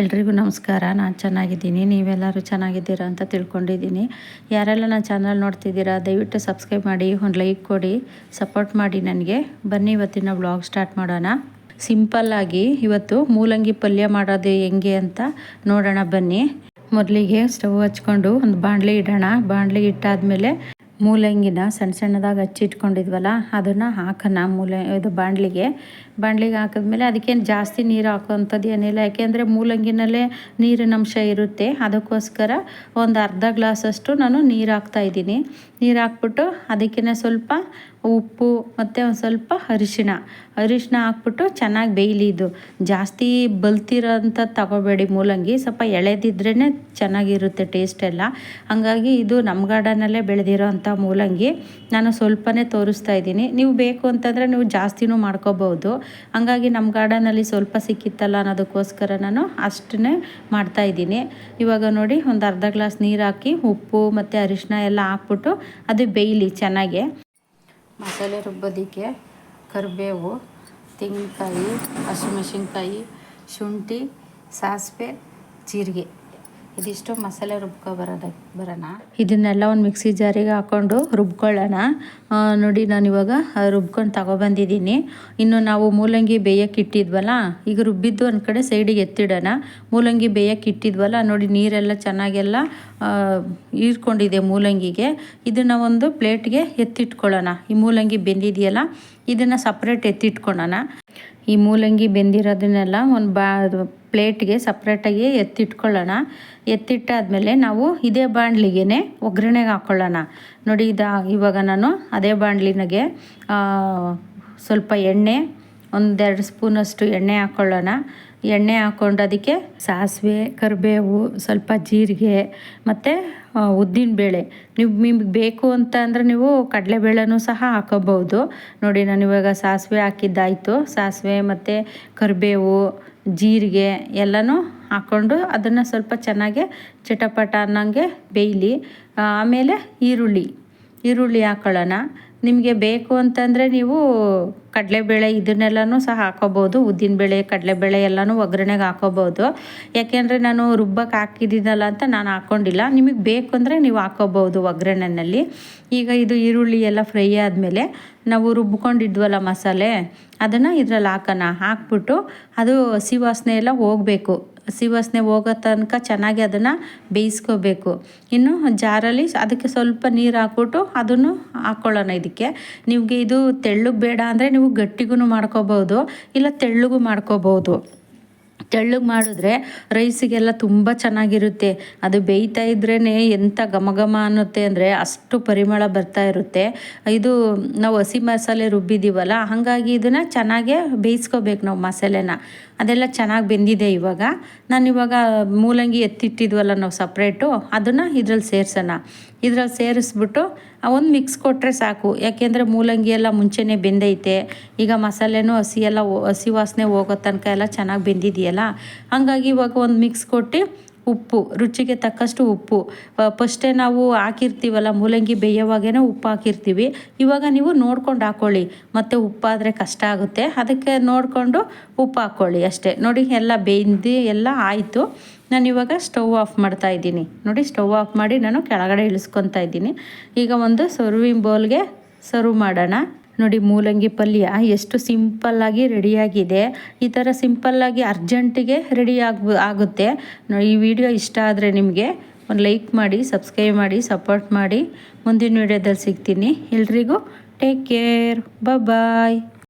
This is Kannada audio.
ಎಲ್ರಿಗೂ ನಮಸ್ಕಾರ. ನಾನು ಚೆನ್ನಾಗಿದ್ದೀನಿ. ನೀವೆಲ್ಲರೂ ಚೆನ್ನಾಗಿದ್ದೀರಾ ಅಂತ ತಿಳ್ಕೊಂಡಿದ್ದೀನಿ. ಯಾರೆಲ್ಲ ನನ್ನ ಚಾನಲ್ ನೋಡ್ತಿದ್ದೀರಾ, ದಯವಿಟ್ಟು ಸಬ್ಸ್ಕ್ರೈಬ್ ಮಾಡಿ, ಒಂದು ಲೈಕ್ ಕೊಡಿ, ಸಪೋರ್ಟ್ ಮಾಡಿ ನನಗೆ. ಬನ್ನಿ ಇವತ್ತಿನ ಬ್ಲಾಗ್ ಸ್ಟಾರ್ಟ್ ಮಾಡೋಣ. ಸಿಂಪಲ್ಲಾಗಿ ಇವತ್ತು ಮೂಲಂಗಿ ಪಲ್ಯ ಮಾಡೋದು ಹೆಂಗೆ ಅಂತ ನೋಡೋಣ ಬನ್ನಿ. ಮೊದಲಿಗೆ ಸ್ಟವ್ ಹಚ್ಕೊಂಡು ಒಂದು ಬಾಣಲೆ ಇಡೋಣ. ಬಾಣಲೆ ಇಟ್ಟಾದ್ಮೇಲೆ ಮೂಲಂಗಿನ ಸಣ್ಣ ಸಣ್ಣದಾಗಿ ಹಚ್ಚಿಟ್ಕೊಂಡಿದ್ವಲ್ಲ, ಅದನ್ನು ಹಾಕೋಣ ಮೂಲ, ಇದು ಬಾಣಲಿಗೆ. ಬಾಣಲಿಗೆ ಹಾಕಿದ್ಮೇಲೆ ಅದಕ್ಕೇನು ಜಾಸ್ತಿ ನೀರು ಹಾಕೋವಂಥದ್ದು ಏನಿಲ್ಲ. ಯಾಕೆಂದರೆ ಮೂಲಂಗಿನಲ್ಲೇ ನೀರಿನ ಅಂಶ ಇರುತ್ತೆ. ಅದಕ್ಕೋಸ್ಕರ ಒಂದು ಅರ್ಧ ಗ್ಲಾಸಷ್ಟು ನಾನು ನೀರು ಹಾಕ್ತಾಯಿದ್ದೀನಿ ನೀರು ಹಾಕ್ಬಿಟ್ಟು ಅದಕ್ಕೇ ಸ್ವಲ್ಪ ಉಪ್ಪು, ಮತ್ತು ಒಂದು ಸ್ವಲ್ಪ ಅರಿಶಿಣ. ಅರಿಶಿಣ ಹಾಕ್ಬಿಟ್ಟು ಚೆನ್ನಾಗಿ ಬೇಯಲಿ ಇದು. ಜಾಸ್ತಿ ಬಲ್ತಿರೋಂಥ ತಗೋಬೇಡಿ ಮೂಲಂಗಿ. ಸ್ವಲ್ಪ ಎಳೆದಿದ್ರೇ ಚೆನ್ನಾಗಿರುತ್ತೆ ಟೇಸ್ಟ್ ಎಲ್ಲ. ಹಾಗಾಗಿ ಇದು ನಮ್ಮ ಗಾರ್ಡನಲ್ಲೇ ಬೆಳೆದಿರೋ ಅಂಥ ಮೂಲಂಗಿ. ನಾನು ಸ್ವಲ್ಪನೇ ತೋರಿಸ್ತಾ ಇದ್ದೀನಿ. ನೀವು ಬೇಕು ಅಂತಂದರೆ ನೀವು ಜಾಸ್ತಿನೂ ಮಾಡ್ಕೋಬೋದು. ಹಂಗಾಗಿ ನಮ್ಮ ಗಾರ್ಡನಲ್ಲಿ ಸ್ವಲ್ಪ ಸಿಕ್ಕಿತ್ತಲ್ಲ ಅನ್ನೋದಕ್ಕೋಸ್ಕರ ನಾನು ಅಷ್ಟನ್ನೇ ಮಾಡ್ತಾಯಿದ್ದೀನಿ ಇವಾಗ ನೋಡಿ, ಒಂದು ಅರ್ಧ ಗ್ಲಾಸ್ ನೀರು ಹಾಕಿ ಉಪ್ಪು, ಮತ್ತು ಅರಿಶಿನ ಎಲ್ಲ ಹಾಕ್ಬಿಟ್ಟು ಅದು ಬೇಯಲಿ ಚೆನ್ನಾಗೆ. ಮಸಾಲೆ ರುಬ್ಬೋದಕ್ಕೆ ಕರಿಬೇವು ತೆಂಗಿನಕಾಯಿ ಹಸಿಮೆಣಸಿನ್ಕಾಯಿ ಶುಂಠಿ ಸಾಸಿವೆ ಜೀರಿಗೆ. ಇದಿಷ್ಟು ಮಸಾಲೆ ರುಬ್ಕೊ ಬರೋದ ಬರೋಣ ಇದನ್ನೆಲ್ಲ ಒಂದು ಮಿಕ್ಸಿ ಜಾರಿಗೆ ಹಾಕ್ಕೊಂಡು ರುಬ್ಕೊಳ್ಳೋಣ. ನೋಡಿ, ನಾನು ಇವಾಗ ರುಬ್ಕೊಂಡು ತಗೊಬಂದಿದ್ದೀನಿ. ಇನ್ನು ನಾವು ಮೂಲಂಗಿ ಬೇಯಕ್ಕೆ ಇಟ್ಟಿದ್ವಲ್ಲ, ಈಗ ರುಬ್ಬಿದ್ದು ಒಂದು ಕಡೆ ಸೈಡಿಗೆ ಎತ್ತಿಡೋಣ. ಮೂಲಂಗಿ ಬೇಯಕ್ಕೆ ಇಟ್ಟಿದ್ವಲ್ಲ, ನೋಡಿ, ನೀರೆಲ್ಲ ಚೆನ್ನಾಗೆಲ್ಲ ಹೀರ್ಕೊಂಡಿದೆ ಮೂಲಂಗಿಗೆ. ಇದನ್ನು ಒಂದು ಪ್ಲೇಟ್ಗೆ ಎತ್ತಿಟ್ಕೊಳ್ಳೋಣ. ಈ ಮೂಲಂಗಿ ಬೆಂದಿದೆಯಲ್ಲ, ಇದನ್ನು ಸಪ್ರೇಟ್ ಎತ್ತಿಟ್ಕೊಳ್ಳೋಣ. ಈ ಮೂಲಂಗಿ ಬೆಂದಿರೋದನ್ನೆಲ್ಲ ಒಂದು ಬಾ ಪ್ಲೇಟ್ಗೆ ಸಪ್ರೇಟಾಗಿ ಎತ್ತಿಟ್ಕೊಳ್ಳೋಣ. ಎತ್ತಿಟ್ಟಾದಮೇಲೆ ನಾವು ಇದೇ ಬಾಣಲಿಗೆ ಒಗ್ಗರಣೆಗೆ ಹಾಕ್ಕೊಳ್ಳೋಣ ನೋಡಿ, ಇದು ಇವಾಗ ನಾನು ಅದೇ ಬಾಣಲಿನಾಗೆ ಸ್ವಲ್ಪ ಎಣ್ಣೆ, ಒಂದೆರಡು ಸ್ಪೂನಷ್ಟು ಎಣ್ಣೆ ಹಾಕ್ಕೊಳ್ಳೋಣ ಎಣ್ಣೆ ಹಾಕ್ಕೊಂಡು ಅದಕ್ಕೆ ಸಾಸಿವೆ, ಕರಿಬೇವು, ಸ್ವಲ್ಪ ಜೀರಿಗೆ, ಮತ್ತು ಉದ್ದಿನಬೇಳೆ ನೀವು ನಿಮ್ಗೆ ಬೇಕು ಅಂತ ಅಂದರೆ ನೀವು ಕಡಲೆಬೇಳೆನೂ ಸಹ ಹಾಕೋಬೋದು ನೋಡಿ, ನಾನು ಇವಾಗ ಸಾಸಿವೆ ಹಾಕಿದ್ದಾಯಿತು. ಸಾಸಿವೆ ಮತ್ತು ಕರಿಬೇವು, ಜೀರಿಗೆ ಎಲ್ಲನೂ ಹಾಕ್ಕೊಂಡು ಅದನ್ನು ಸ್ವಲ್ಪ ಚೆನ್ನಾಗಿ ಚಟಪಟ ಅನ್ನೋಂಗೆ ಬೇಯಲಿ. ಆಮೇಲೆ ಈರುಳ್ಳಿ. ಈರುಳ್ಳಿ ಹಾಕ್ಕೊಳ್ಳೋಣ ನಿಮಗೆ ಬೇಕು ಅಂತಂದರೆ ನೀವು ಕಡಲೆಬೇಳೆ ಇದನ್ನೆಲ್ಲನೂ ಸಹ ಹಾಕೋಬೋದು. ಉದ್ದಿನಬೇಳೆ ಕಡಲೆಬೇಳೆ ಎಲ್ಲನೂ ಒಗ್ಗರಣೆಗೆ ಹಾಕೋಬೋದು. ಯಾಕೆಂದರೆ ನಾನು ರುಬ್ಬಕ್ಕೆ ಹಾಕಿದ್ದೀನಲ್ಲ ಅಂತ ನಾನು ಹಾಕ್ಕೊಂಡಿಲ್ಲ ನಿಮಗೆ ಬೇಕು ಅಂದರೆ ನೀವು ಹಾಕೋಬೋದು ಒಗ್ಗರಣೆನಲ್ಲಿ. ಈಗ ಇದು ಈರುಳ್ಳಿ ಎಲ್ಲ ಫ್ರೈ ಆದಮೇಲೆ ನಾವು ರುಬ್ಬಿಕೊಂಡಿದ್ವಲ್ಲ ಮಸಾಲೆ, ಅದನ್ನು ಇದ್ರಲ್ಲಿ ಹಾಕೋಣ. ಹಾಕ್ಬಿಟ್ಟು ಅದು ಹಸಿ ವಾಸನೆ ಎಲ್ಲ ಹೋಗಬೇಕು. ಹಸಿ ವಾಸನೆ ಹೋಗೋ ತನಕ ಚೆನ್ನಾಗಿ ಅದನ್ನು ಬೇಯಿಸ್ಕೋಬೇಕು. ಇನ್ನು ಜಾರಲ್ಲಿ ಅದಕ್ಕೆ ಸ್ವಲ್ಪ ನೀರು ಹಾಕ್ಬಿಟ್ಟು ಅದನ್ನು ಹಾಕ್ಕೊಳ್ಳೋಣ ಇದಕ್ಕೆ. ನಿಮಗೆ ಇದು ತೆಳ್ಳಗೆ ಬೇಡ ಅಂದರೆ ನೀವು ಗಟ್ಟಿಗೂ ಮಾಡ್ಕೋಬೋದು, ಇಲ್ಲ ತೆಳ್ಳಗೂ ಮಾಡ್ಕೋಬೋದು. ತೆಳ್ಳಗೆ ಮಾಡಿದ್ರೆ ರೈಸಿಗೆಲ್ಲ ತುಂಬ ಚೆನ್ನಾಗಿರುತ್ತೆ. ಅದು ಬೇಯ್ತಾ ಇದ್ರೇ ಎಂಥ ಘಮ ಘಮ ಅನ್ನುತ್ತೆ ಅಂದರೆ ಅಷ್ಟು ಪರಿಮಳ ಬರ್ತಾ ಇರುತ್ತೆ. ಇದು ನಾವು ಹಸಿ ಮಸಾಲೆ ರುಬ್ಬಿದ್ದೀವಲ್ಲ ಹಾಗಾಗಿ ಇದನ್ನು ಚೆನ್ನಾಗೇ ಬೇಯಿಸ್ಕೋಬೇಕು ನಾವು ಮಸಾಲೆನ. ಅದೆಲ್ಲ ಚೆನ್ನಾಗಿ ಬೆಂದಿದೆ ಇವಾಗ. ನಾನು ಇವಾಗ ಮೂಲಂಗಿ ಎತ್ತಿಟ್ಟಿದ್ವಲ್ಲ ನಾವು ಸಪ್ರೇಟು ಅದನ್ನು ಇದ್ರಲ್ಲಿ ಸೇರಿಸೋಣ. ಇದ್ರಲ್ಲಿ ಸೇರಿಸ್ಬಿಟ್ಟು ಒಂದು ಮಿಕ್ಸ್ ಕೊಟ್ಟರೆ ಸಾಕು. ಯಾಕೆಂದರೆ ಮೂಲಂಗಿ ಎಲ್ಲ ಮುಂಚೆನೇ ಬೆಂದೈತೆ. ಈಗ ಮಸಾಲೆನೂ ಹಸಿ ಎಲ್ಲ ಹಸಿ ವಾಸನೆ ಹೋಗೋ ತನಕ ಎಲ್ಲ ಚೆನ್ನಾಗಿ ಬೆಂದಿದೆಯಲ್ಲ. ಹಾಗಾಗಿ ಇವಾಗ ಒಂದು ಮಿಕ್ಸ್ ಕೊಟ್ಟು ಉಪ್ಪು, ರುಚಿಗೆ ತಕ್ಕಷ್ಟು ಉಪ್ಪು. ಫಸ್ಟೇ ನಾವು ಹಾಕಿರ್ತೀವಲ್ಲ, ಮೂಲಂಗಿ ಬೇಯೋವಾಗೇ ಉಪ್ಪು ಹಾಕಿರ್ತೀವಿ. ಇವಾಗ ನೀವು ನೋಡ್ಕೊಂಡು ಹಾಕ್ಕೊಳ್ಳಿ ಮತ್ತು ಉಪ್ಪಾದರೆ ಕಷ್ಟ ಆಗುತ್ತೆ. ಅದಕ್ಕೆ ನೋಡಿಕೊಂಡು ಉಪ್ಪು ಹಾಕ್ಕೊಳ್ಳಿ ಅಷ್ಟೇ. ನೋಡಿ, ಎಲ್ಲ ಬೇಯ್ದು ಎಲ್ಲ ಆಯಿತು. ನಾನು ಇವಾಗ ಸ್ಟವ್ ಆಫ್ ಮಾಡ್ತಾ ಇದ್ದೀನಿ. ನೋಡಿ, ಸ್ಟವ್ ಆಫ್ ಮಾಡಿ ನಾನು ಕೆಳಗಡೆ ಇಳಿಸ್ಕೊತಾ ಇದ್ದೀನಿ. ಈಗ ಒಂದು ಸರ್ವಿಂಗ್ ಬೌಲ್ಗೆ ಸರ್ವ್ ಮಾಡೋಣ. ನೋಡಿ, ಮೂಲಂಗಿ ಪಲ್ಯ ಎಷ್ಟು ಸಿಂಪಲ್ಲಾಗಿ ರೆಡಿಯಾಗಿದೆ. ಈ ಥರ ಸಿಂಪಲ್ಲಾಗಿ ಅರ್ಜೆಂಟಿಗೆ ರೆಡಿ ಆಗ, ಆಗುತ್ತೆ. ಈ ವಿಡಿಯೋ ಇಷ್ಟ ಆದರೆ ನಿಮಗೆ ಒಂದು ಲೈಕ್ ಮಾಡಿ, ಸಬ್ಸ್ಕ್ರೈಬ್ ಮಾಡಿ, ಸಪೋರ್ಟ್ ಮಾಡಿ. ಮುಂದಿನ ವಿಡಿಯೋದಲ್ಲಿ ಸಿಗ್ತೀನಿ. ಎಲ್ರಿಗೂ ಟೇಕ್ ಕೇರ್. ಬಾಯ್.